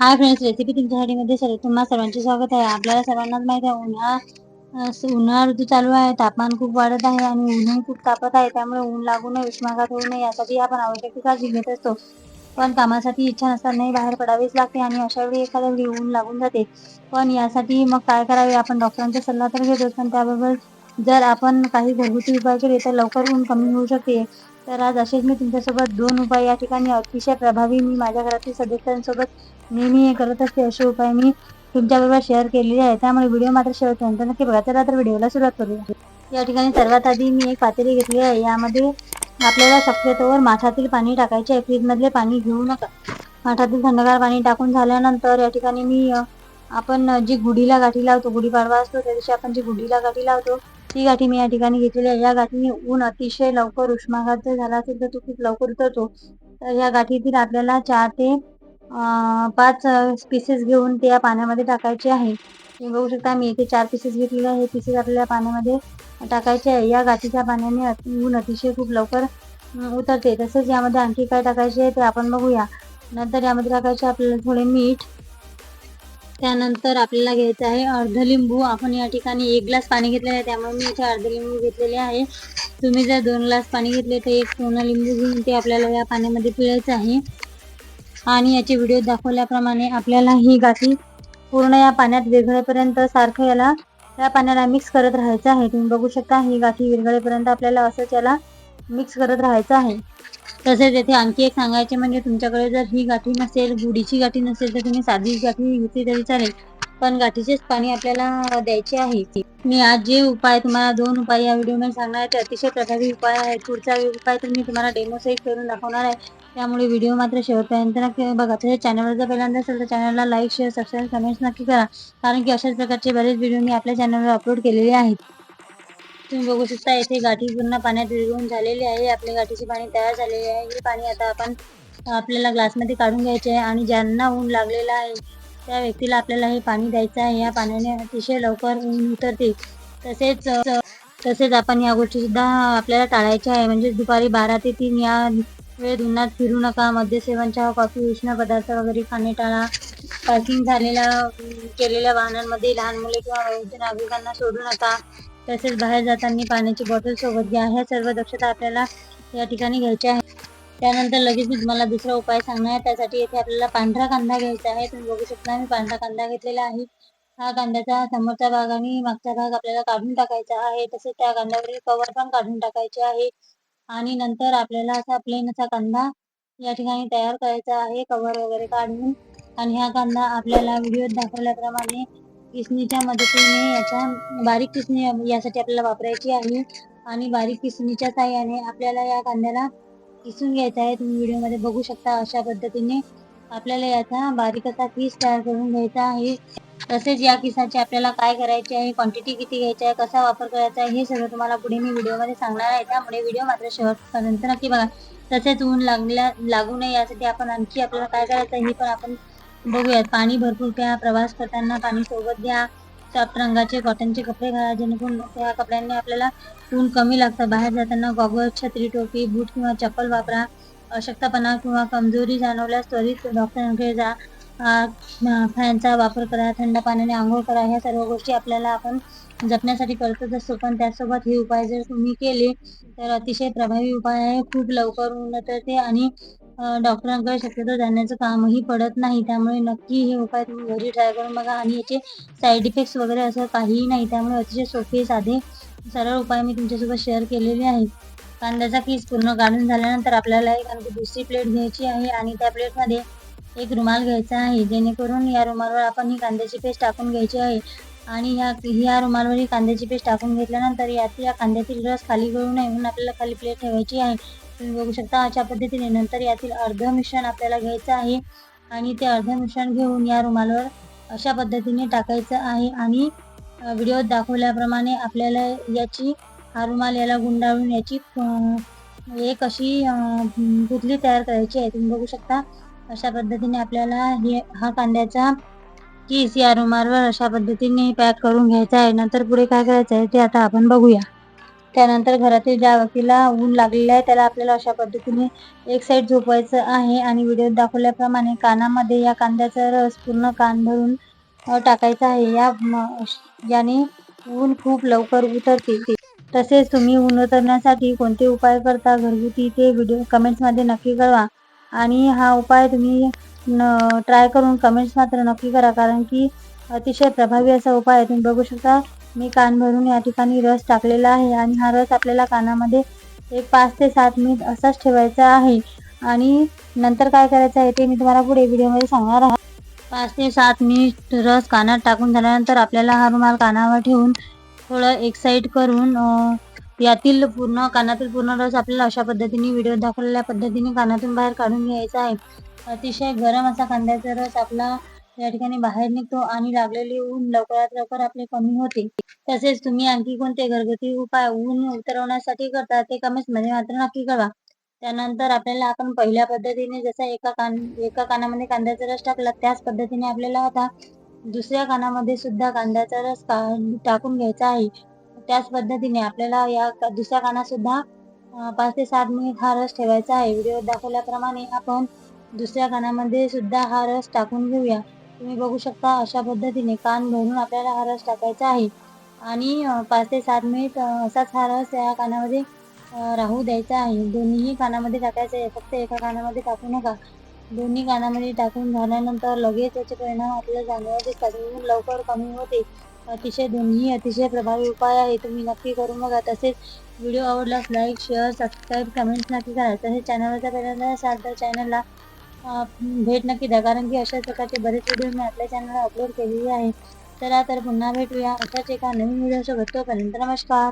Hi friends recipe तुमच्यासाठी मध्ये सर्व तुम्हा सर्वांचे स्वागत आहे. आपल्याला सर्वांनाच माहिती आहे उन्हाळा उन्हाळा ऋतू चालू आहे. तापमान खूप वाढत आहे आणि ऊनही खूप तापत आहे. त्यामुळे ऊन लागू नये उष्माघात होऊ नये. यासाठी आपण आवश्यक ती काळजी घेत असतो. पण कामासाठी इच्छा नसतानाही बाहेर पडावीच लागते आणि अशा वेळी एखाद्या वेळी ऊन लागून जाते. पण यासाठी मग काय करावे? आपण डॉक्टरांचा सल्ला तर घेतोच पण त्याबरोबर जर आपण काही घरगुती उपाय केले तर लवकर ऊन कमी होऊ शकते. तर आज असेच मी तुमच्यासोबत दोन उपाय या ठिकाणी अतिशय प्रभावी मी माझ्या घरातील सदस्यांसोबत नेहमी हे करत असते असे उपाय मी तुमच्याबरोबर शेअर केलेले आहे त्यामुळे व्हिडिओ मात्र शेवटपर्यंत नक्की बघा. चला तर व्हिडिओला सुरुवात करूया. या ठिकाणी सर्वात आधी मी एक पातेली घेतली आहे. यामध्ये आपल्याला शक्यतोवर माठातील पाणी टाकायचे आहे. फ्रीजमधले पाणी घेऊ नका. माठातील थंडगार पाणी टाकून झाल्यानंतर या ठिकाणी मी आपण जी गुढीला गाठी लावतो गुढीपाडवा असतो त्या दिवशी आपण जी गुढीला गाठी लावतो ती गाठी मी या ठिकाणी घेतलेली आहे. या गाठीने ऊन अतिशय लवकर उष्माघात जर झाला असेल तर तो खूप लवकर उतरतो. तर या गाठीतील आपल्याला चार ते पाच पीसेस घेऊन ते या पाण्यामध्ये टाकायचे आहे. तुम्ही बघू शकता मी इथे चार पीसेस घेतलेले आहे. हे पीसेस आपल्याला पाण्यामध्ये टाकायचे आहे. या गाठीच्या पाण्याने ऊन अतिशय खूप लवकर उतरते. तसेच यामध्ये आणखी काय टाकायचे आहे ते आपण बघूया. नंतर यामध्ये टाकायचे आपल्याला थोडे मीठ. त्यानंतर आपल्याला घ्यायचं आहे अर्ध लिंबू. आपण या ठिकाणी एक ग्लास पाणी घेतलेलं आहे. त्यामुळे मी इथे अर्ध लिंबू घेतलेले आहे. तुम्ही जर दोन ग्लास पाणी घेतले तर एक पूर्ण लिंबू घेऊन ते आपल्याला या पाण्यामध्ये पिळायचं आहे. आणि याचे व्हिडिओ दाखवल्याप्रमाणे आपल्याला ही गाठी पूर्ण या पाण्यात विरघळेपर्यंत सारखं याला या पाण्याला मिक्स करत राहायचं आहे. तुम्ही बघू शकता ही गाठी विरघळेपर्यंत आपल्याला असंच याला मिक्स करत राहायचं आहे. तसेच येथे आणखी एक सांगायचे म्हणजे तुमच्याकडे जर ही गाठी नसेल गुढीची गाठी नसेल तर तुम्ही साधी गाठी घेतली तरी चालेल. पण गाठीचेच पाणी आपल्याला द्यायचे आहे. मी आज जे उपाय तुम्हाला दोन उपाय या व्हिडिओमध्ये सांगणार आहे ते अतिशय प्रभावी उपाय आहेत. पुढचा उपाय तर मी तुम्हाला डेमो सहित करून दाखवणार आहे. त्यामुळे व्हिडिओ मात्र शेवटपर्यंत नक्की बघा. तसेच चॅनलवर जर पहिल्यांदा असेल तर चॅनलला लाईक शेअर सबस्क्राईब कमेंट्स नक्की करा. कारण की अशाच प्रकारचे बरेच व्हिडिओ मी आपल्या चॅनलवर अपलोड केलेले आहेत. तुम्ही बघू शकता येथे गाठी पूर्ण पाण्यात विरघळून झालेली आहे. आपल्या गाठीचे पाणी तयार झालेले आहे. हे पाणी आता आपण आपल्याला ग्लासमध्ये काढून घ्यायचे आहे आणि ज्यांना ऊन लागलेलं आहे त्या व्यक्तीला आपल्याला हे पाणी द्यायचं आहे. या पाण्याने अतिशय लवकर ऊन उतरते. तसेच तसेच आपण या गोष्टी सुद्धा आपल्याला टाळायच्या आहे. म्हणजे दुपारी बारा ते तीन या वेळेत उन्हात फिरू नका. मद्यसेवन चहा कॉफी उष्ण पदार्थ वगैरे खाणे टाळा. पार्किंग झालेल्या केलेल्या वाहनांमध्ये लहान मुले किंवा वयोवृद्ध नागरिकांना सोडू नका. तसेच बाहेर जाताना पाण्याची बॉटल सोबत घ्या. ह्या सर्व दक्षता आपल्याला या ठिकाणी घ्यायच्या आहे त्यानंतर लगेच मी तुम्हाला दुसरा उपाय सांगणार. आहे त्यासाठी येथे आपल्याला पांढरा कांदा घ्यायचा आहे. तुम्ही बघू शकता मी पांढरा कांदा घेतलेला आहे. हा कांद्याचा समोरचा भाग आणि मागचा भाग आपल्याला काढून टाकायचा आहे. तसेच त्या कांद्यावरील कवर पण काढून टाकायचे आहे. आणि नंतर आपल्याला असा प्लेन असा कांदा या ठिकाणी तयार करायचा आहे. कवर वगैरे काढून. आणि हा कांदा आपल्याला व्हिडिओत दाखवल्याप्रमाणे किसणीच्या मदतीने याचा बारीक किसणी यासाठी आपल्याला वापरायची आहे. आणि बारीक किसणीच्या साह्याने आपल्याला या कांद्याला किसून घ्यायचा आहे. तुम्ही व्हिडिओमध्ये बघू शकता अशा पद्धतीने आपल्याला याचा बारीक असा किस तयार करून घ्यायचा आहे. तसेच या किसाचे आपल्याला काय करायचे आहे क्वांटिटी किती घ्यायची आहे कसा वापर करायचा आहे हे सगळं तुम्हाला पुढे मी व्हिडिओमध्ये सांगणार आहे. त्यामुळे व्हिडिओ मात्र शेवटपर्यंत नक्की बघा. तसेच ऊन लागल्या लागू नये यासाठी आपण आणखी आपल्याला काय करायचं आहे हे पण आपण बघूयात. पाणी भरपूर प्या प्रवास करताना पाणी सोबत घ्या. सॉफ्ट रंगाचे कॉटनचे कपडे घाला जेणेकरून त्या कपड्यांनी आपल्याला ऊन कमी लागतं. बाहेर जाताना गॉगल छत्री टोपी बूट किंवा चप्पल वापरा. अशक्तपणा किंवा कमजोरी जाणवल्यास त्वरित डॉक्टरांकडे जा. फॅनचा वापर करा थंड पाण्याने आंघोळ करा. ह्या सर्व गोष्टी आपल्याला आपण जपण्यासाठी करतच असतो. पण त्यासोबत हे उपाय जर तुम्ही केले तर अतिशय प्रभावी उपाय आहे. खूप लवकर ऊन ते आणि डॉक्टरांकडे शक्यतो जाण्याचं कामही पडत नाही. त्यामुळे नक्की हे उपाय तुम्ही घरी ट्राय करून बघा. आणि याचे साईड इफेक्ट्स वगैरे असं काहीही नाही. त्यामुळे अतिशय सोपे साधे सरळ उपाय मी तुमच्यासोबत शेअर केलेले आहेत. कांद्याचा केस पूर्ण काढून झाल्यानंतर आपल्याला एक आणखी दुसरी प्लेट घ्यायची आहे आणि त्या प्लेटमध्ये एक रुमाल घ्यायचा आहे. जेणेकरून या रुमालवर आपण ही कांद्याची पेस्ट टाकून घ्यायची आहे. आणि ह्या ह्या रुमालवर ही कांद्याची पेस्ट टाकून घेतल्यानंतर यात या कांद्यातील रस खाली गळू नये म्हणून आपल्याला खाली प्लेट ठेवायची आहे. तुम्ही बघू शकता अशा पद्धतीने नंतर यातील अर्ध मिश्रण आपल्याला घ्यायचं आहे. आणि ते अर्ध मिश्रण घेऊन या रुमालवर अशा पद्धतीने टाकायचं आहे. आणि व्हिडिओ दाखवल्याप्रमाणे आपल्याला याची हा रुमाल याला गुंडाळून याची एक अशी पुतली तयार करायची आहे तुम्ही बघू शकता. अशा पद्धतीने आपल्याला हे हा कांद्याचा किस या रुमालवर अशा पद्धतीने पॅक करून घ्यायचा आहे. नंतर पुढे काय करायचं आहे ते आता आपण बघूया. त्यानंतर घरातील ज्या व्यक्तीला ऊन लागलेलं आहे त्याला आपल्याला अशा पद्धतीने एक साईड झोपवायचं आहे आणि व्हिडिओत दाखवल्याप्रमाणे कानामध्ये या कांद्याचा रस पूर्ण कान भरून टाकायचा आहे. या याने ऊन खूप लवकर उतरते. तसेच तुम्ही ऊन उतरण्यासाठी कोणते उपाय करता घरगुती ते व्हिडिओ कमेंट्समध्ये नक्की कळवा. आणि हा उपाय तुम्ही न ट्राय करून कमेंट्स मात्र नक्की करा कारण की अतिशय प्रभावी असा उपाय आहे. तुम्ही बघू शकता मी कान भरून या ठिकाणी रस टाकलेला आहे आणि हा रस आपल्याला कानामध्ये एक पाच ते सात मिनिट असाच ठेवायचा आहे. आणि नंतर काय करायचं आहे ते मी तुम्हाला पुढे व्हिडिओमध्ये सांगणार आहे. पाच ते सात मिनिट रस कानात टाकून झाल्यानंतर आपल्याला हा रुमाल कानावर ठेवून थोडं एक्साईट करून यातील पूर्ण कानातील पूर्ण रस आपल्याला अशा पद्धतीने व्हिडिओ दाखवलेल्या पद्धतीने कानातून बाहेर काढून घ्यायचा आहे. अतिशय गरम असा कांद्याचा रस आपला या ठिकाणी बाहेर निघतो आणि लागलेले ऊन लवकरात लवकर आपले कमी होते. तसेच तुम्ही आणखी कोणते घरगुती उपाय ऊन उतरवण्यासाठी करता ते कमीच मध्ये मात्र नक्की कळवा. त्यानंतर आपल्याला आपण पहिल्या पद्धतीने जसा एका कान एका कानामध्ये कांद्याचा रस टाकला त्याच पद्धतीने आपल्याला आता दुसऱ्या कानामध्ये सुद्धा कांद्याचा रस टाकून घ्यायचा आहे. त्याच पद्धतीने आपल्याला या दुसऱ्या कानात सुद्धा पाच ते सात मिनिट हा रस ठेवायचा आहे. व्हिडिओ दाखवल्याप्रमाणे आपण दुसऱ्या कानामध्ये सुद्धा हा रस टाकून घेऊया. तुम्ही बघू शकता अशा पद्धतीने कान भरून आपल्याला हरस टाकायचा आहे. आणि पाच ते सात मिनिट असाच हा रस या कानामध्ये राहू द्यायचा आहे. दोन्हीही कानामध्ये टाकायचं आहे. फक्त एका कानामध्ये टाकू नका. दोन्ही कानामध्ये टाकून झाल्यानंतर लगेच त्याचे परिणाम आपल्याला जाणवायला दिसतात. लवकर कमी होते. अतिशय दोन्ही अतिशय प्रभावी उपाय आहे. तुम्ही नक्की करून बघा. तसेच व्हिडिओ आवडल्यास लाईक शेअर सबस्क्राईब कमेंट्स नक्की करा. तसेच चॅनलचा पहिल्यांदा असाल तर चॅनलला भेट नक्की द्या. कारण की अशाच प्रकारचे बरेच व्हिडिओ मी आपल्या चॅनलला अपलोड केलेले आहे चला तर पुन्हा भेटूया. अशाच एका नवीन व्हिडिओसोबत तोपर्यंत नमस्कार.